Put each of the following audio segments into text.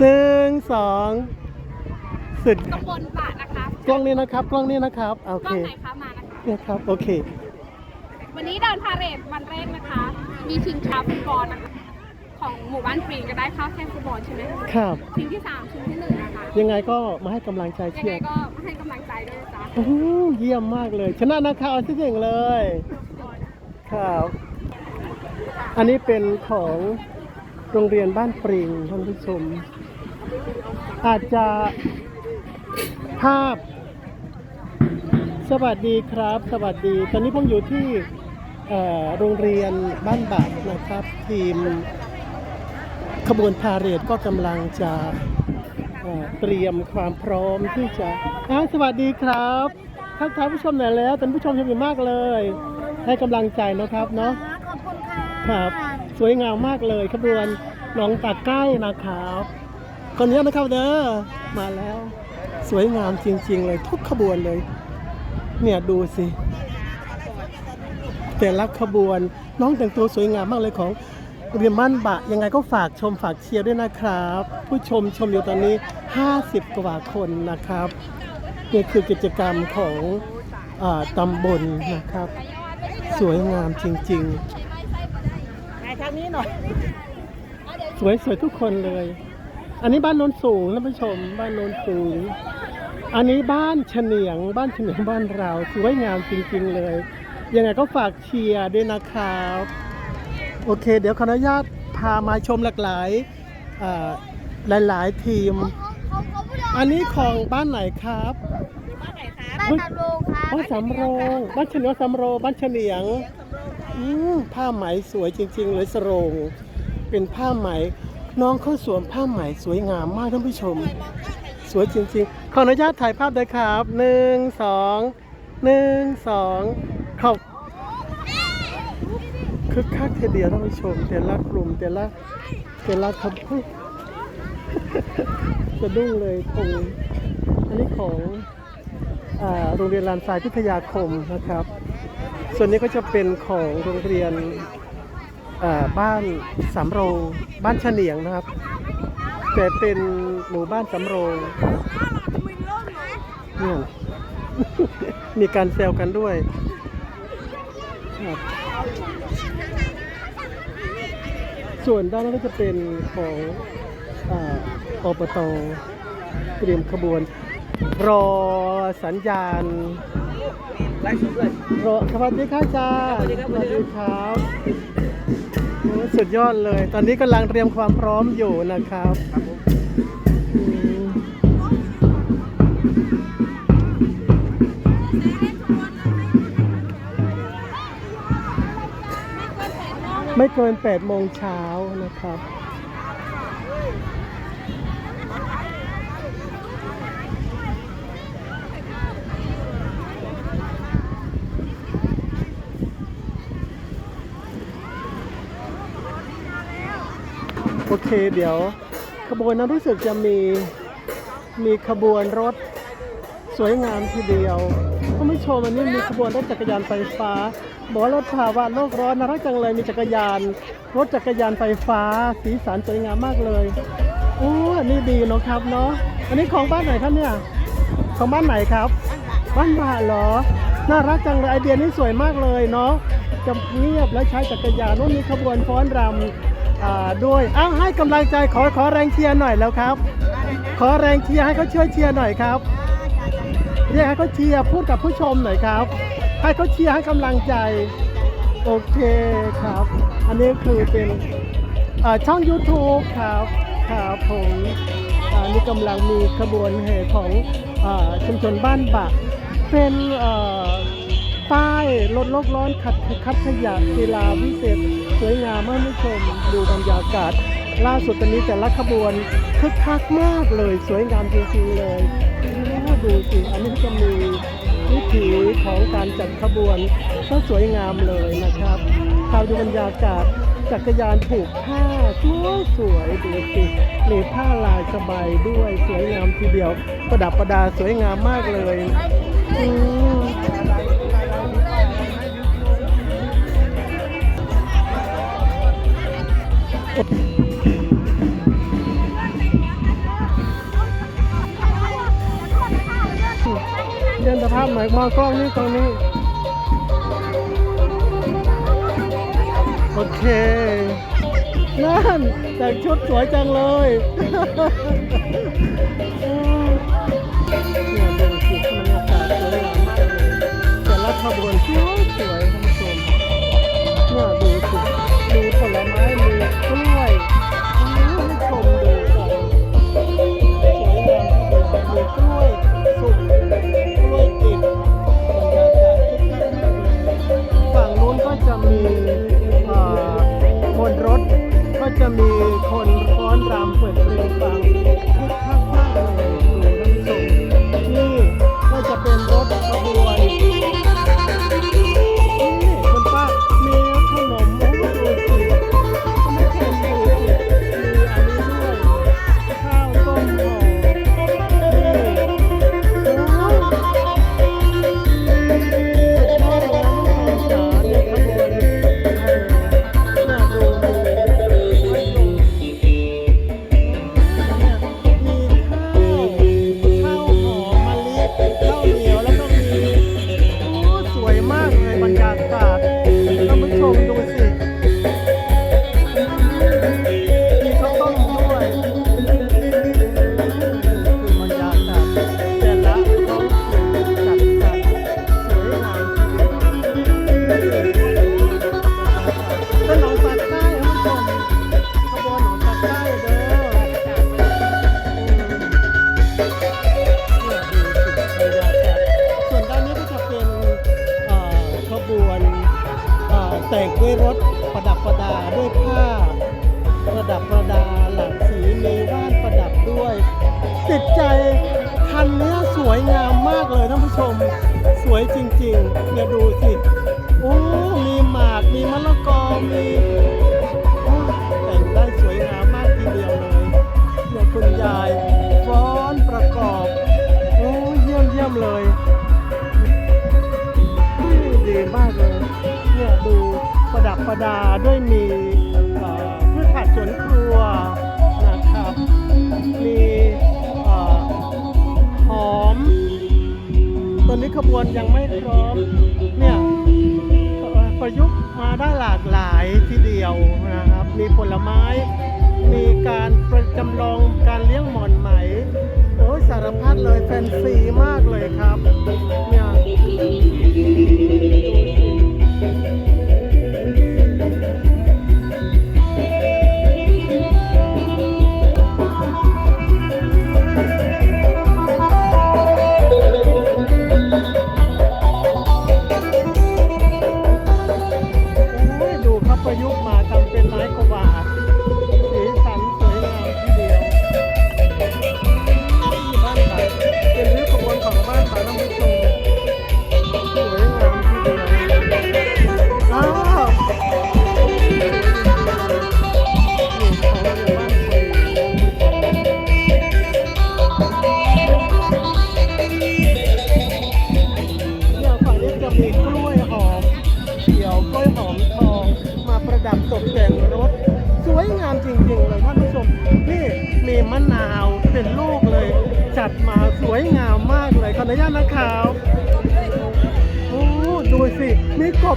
หนึ่งสองสุดตำบลบาทนะคะกล้องนี้นะครับ กล้องนี้นะครับโอกเคล้องไหนคะมานะคะ เนี่ยครับโอเค วันนี้เดินพาเหรดวันแรกนะคะ มีชิงช้าฟุตบอลนะคะของหมู่บ้านฟรีก็ได้เข้าแค่ฟุตบอลใช่ไหมคะครับ ชิงที่สามชิงที่หนึ่งนะคะยังไงก็มาให้กำลังใจยังเชีไงยร์ก็ให้กำลังใจด้วยนะจ๊ะ โอ้โหเยี่ยมมากเลย ชนะนะครับเอาที่เก่งเลย ครับ อันนี้เป็นของโรงเรียนบ้านปริงท่านผู้ชม อาจจะภาพ สวัสดีครับ สวัสดี ตอนนี้ผมอยู่ที่เอ่อโรงเรียนบ้านบาทนะครับ ทีมขบวนพาเหรดก็กำลังจะเอ่อเตรียมความพร้อมที่จะอ่าสวัสดีครับทักทายผู้ชมหน่อยแล้วท่านผู้ชมชมดีมากเลย ให้กำลังใจนะครับเนาะขอบคุณค่ะครับ สวยงามมากเลยขบวนหนองตาใกล้นะครับ คนนี้นะครับเด้อมาแล้ว สวยงามจริง ๆ เลยทุกขบวนเลย เนี่ยดูสิ แต่ละขบวนน้องแต่งตัวสวยงามมากเลยของเรียนบ้านบะยังไงก็ฝากชมฝากเชียร์ด้วยนะครับ ผู้ชมชมอยู่ตอนนี้ 50 กว่าคนนะครับนี่คือกิจกรรมของอาตำบลนะครับ สวยงามจริงๆไหนทางนี้หน่อยสวยสวยทุกคนเลย อันนี้บ้านโนนสูงท่านผู้ชม บ้านโนนสูง อันนี้บ้านเฉนียง บ้านเฉนียงบ้านเราสวยงามจริงๆเลย ยังไงก็ฝากเชียร์ด้วยนะครับ โอเค เดี๋ยวขออนุญาตพามาชมหลากหลายอ่าหลายๆทีม อันนี้ของบ้านไหนครับบ้านตำโรงค่ะบ้านสำโรงบ้านเฉนียงสำโรงบ้านเฉนียงอืมผ้าไหมสวยจริงๆเลยสโรง เป็นผ้าไหม น้องเขาสวมผ้าไหมสวยงามมากท่านผู้ชม สวยจริงๆ ขออนุญาตถ่ายภาพด้วยครับหนึ่งสองหนึ่งสองเข้าคึกคักทีเดียวท่านผู้ชม แต่ละกลุ่มแต่ละแต่ละคำพูดสะดุ้งเลยตรงอันนี้ของอ่าโรงเรียนลานทรายพิทยาคมนะครับ ส่วนนี้ก็จะเป็นของโรงเรียน บ้านสำโรงบ้านเฉนียงนะครับ แต่เป็นหมู่บ้านสำโรงเนี่ยมีการแซวกันด้วยครับส่วนด้านนั้นก็จะเป็นของอ่าอบตเตรียมขบวน รอสัญญาณไลฟ์สดด้วยรอสวัสดีครับจ้าสวัสดีครับ สุดยอดเลย ตอนนี้กำลังเตรียมความพร้อมอยู่นะครับไม่เกิน8โมงเช้านะครับ โอเคเดี๋ยวขบวนนั้นรู้สึกจะมีมีขบวนรถสวยงามทีเดียวท่านผู้ชมอันนี้มีขบวนรถจักรยานไฟฟ้า บอกว่าลดภาวะโลกร้อนน่ารักจังเลยมีจักรยาน รถจักรยานไฟฟ้า สีสันสวยงามมากเลยโอ้อันนี้ดีเนาะครับเนาะอันนี้ของบ้านไหนครับเนี่ยของบ้านไหนครับ บ้านบาเหรอ น่ารักจังเลยไอเดียนี้สวยมากเลยเนาะจะเงียบและใช้จักรยานว่ามีขบวนฟ้อนรำอ่า ด้วยอ้าวให้กำลังใจขอขอแรงเชียร์หน่อยแล้วครับ ขอแรงเชียร์ให้เขาช่วยเชียร์หน่อยครับเรียกให้เขาเชียร์พูดกับผู้ชมหน่อยครับ ให้เขาเชียร์ให้กำลังใจ โอเคครับ อันนี้คือเป็นช่อง YouTube ครับครับผมนนี้กำลังมีขบวนแห่ของอชุมชนบ้านบะเป็นป้ายลดโลกร้อนขัดคัดขยะกีฬาพิเศษ สวยงามมากผู้ชมดูบรรยากาศ ล่าสุดตอนนี้แต่ละขบวนคึกคักมากเลย สวยงามจริงๆเลยโอ้ดูสิอันนี้จะมีวิถีของการจัดขบวนก็สวยงามเลยนะครับข่าวดูบรรยากาศจักรยานผูกผ้าสวยสวยดูสิมีผ้าลายสบายด้วยสวยงามทีเดียว ประดับประดาสวยงามมากเลยอืม ภาพหนมากล้องนี่ตรงนี้ โอเค นั่นแต่งชุดสวยจังเลย นู้ ด้วยรถประดับประดาด้วยผ้า ประดับประดาหลากสีมีว่านประดับด้วย ติดใจคันนี้สวยงามมากเลยท่านผู้ชม สวยจริงๆเนี่ยดูสิโอ้มี ดาด้วยมีพืชผักสวนครัวนะครับ มีอหอมตอนนี้ขบวนยังไม่พร้อมเนี่ยประยุกต์มาได้หลากหลายทีเดียวนะครับ มีผลไม้ มีการประจำลองการเลี้ยงหมอนไหม โอ้ยสารพัดเลยแฟนซีมากเลยครับเนี่ย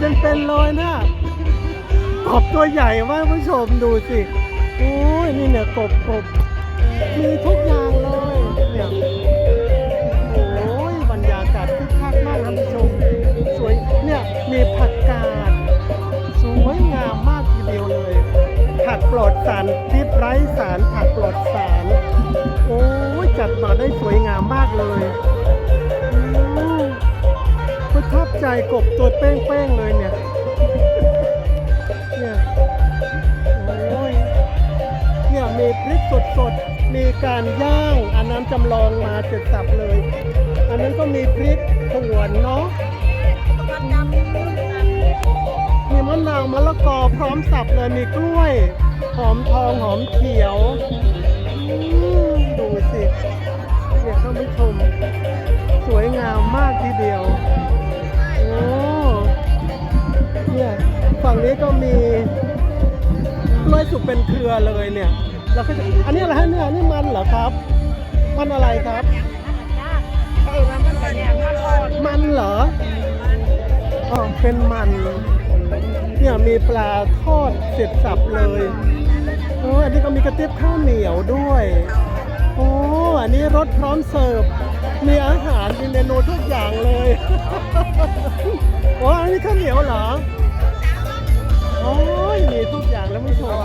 มีกบเป็นๆเลยนะกบตัวใหญ่มากผู้ชมดูสิโอ้ยนี่เนี่ยกบกบมีทุกอย่างเลยเนี่ยโอ้ยบรรยากาศคึกคักมากท่านผู้ชมสวยเนี่ยมีผักกาดสวยงามมากทีเดียวเลยผักปลอดสารพิษไร้สารผักปลอดสารโอ้ยจัดมาได้สวยงามมากเลย ใจกบตัวเป้งๆเลยเนี่ย เนี่ย โอ้ย เนี่ยมีพริกสดๆ มีการย่าง อันนั้นจำลองมาเสร็จสับเลย อันนั้นก็มีพริกถวเนาะมีมะนาวมะละกอพร้อมสับเลยมีกล้วย หอมทองหอมเขียว ดูสิ เนี่ยท่านผู้ชม สวยงามมากทีเดียว ฝั่งนี้ก็มีกล้วยสุกเป็นเครือเลยเนี่ยแล้วก็จะอันนี้อะไรฮะเนี่ยนี่มันเหรอครับ มันอะไรครับเออมันมันแดงมันอ่อนมันเหรออ๋อเป็นมัน เนี่ยมีปลาทอดเสร็จสับเลยโอ้อันนี้ก็มีกระติบข้าวเหนียวด้วยโอ้อันนี้รสพร้อมเสิร์ฟ มีอาหารมีเมนูทุกอย่างเลย โอ้อันนี้ข้าวเหนียวเหรอ โอ้ยมีทุกอย่างแล้วผู้ชม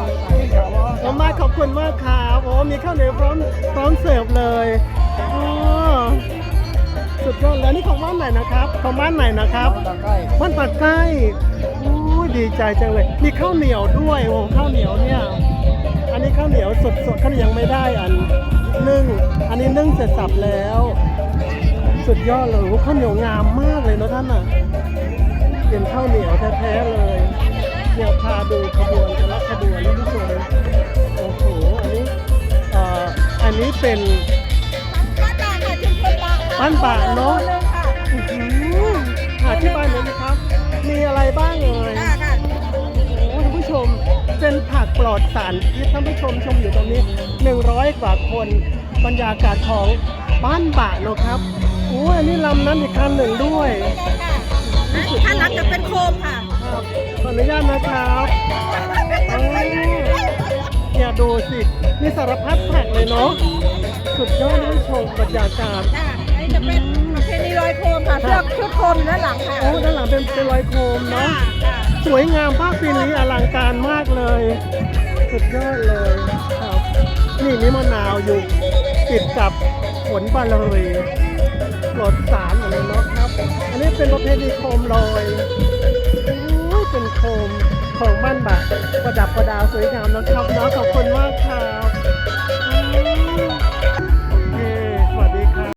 ขอบมากขอบคุณมากครับโอ้มีข้าวเหนียวพร้อมพร้อมเสิร์ฟเลยโอ้สุดยอดแล้วนี่ของบ้านไหนนะครับของบ้านไหนนะครับบ้านปากใกล้โอ้ดีใจจังเลยมีข้าวเหนียวด้วยโอ้ข้าวเหนียวเนี่ยอันนี้ข้าวเหนียวสดสดข้าวเหนียวยังไม่ได้อันนึ่งอันนี้นึ่งเสร็จสับแล้ว สุดยอดเลยข้าวเหนียวงามมากเลยเนะท่านอะเป็นข้าวเหนียวแท้ๆเลย เนี่ยพาดูขบวนแต่ละขบวนนะผู้ชมโอ้โหอันนี้เอ่ออันนี้เป็นป้าตาค่ะชุมชนปากบ้านป่าเนอะเลยค่ะอื้อหืออธิบายหน่อยนะครับ มีอะไรบ้างเอ่ยค่ะค่ะโอ้ท่านผู้ชมเป็นผักปลอดสารพิษท่านผู้ชมชมอยู่ตรงนี้ 100 กว่าคนบรรยากาศของบ้านบะเนอะครับโอ้ยอันนี้ลำนั้นอีกคันหนึ่งด้วย ถ้ารับจะเป็นโคมค่ะครับ ขออนุญาตนะครับโอ้เนี่ยดูสิมีสารพัดผักเลยเนาะ สุดยอดท่านผู้ชมบรรยากาศ จ้าอันนี้จะเป็นประเพณีลอยโคมค่ะเสื้อชุดโคมอยู่ด้านหลังค่ะโอ้ด้านหลังเป็นเป็นรอยโคมจ้าเนาะ จ้าสวยงามภาพปีนี้อลังการมากเลย สุดยอดเลยครับ นี่นี่มะนาวอยู่ติดกับผลบาลรีปลดสารอะไรเนาะครับ อันนี้เป็นประเพณีโคมลอยโอ้ยเป็นโค มของบ้านบะประดับประดาสวยงามนะครับเนาะขอบคุณมากครับ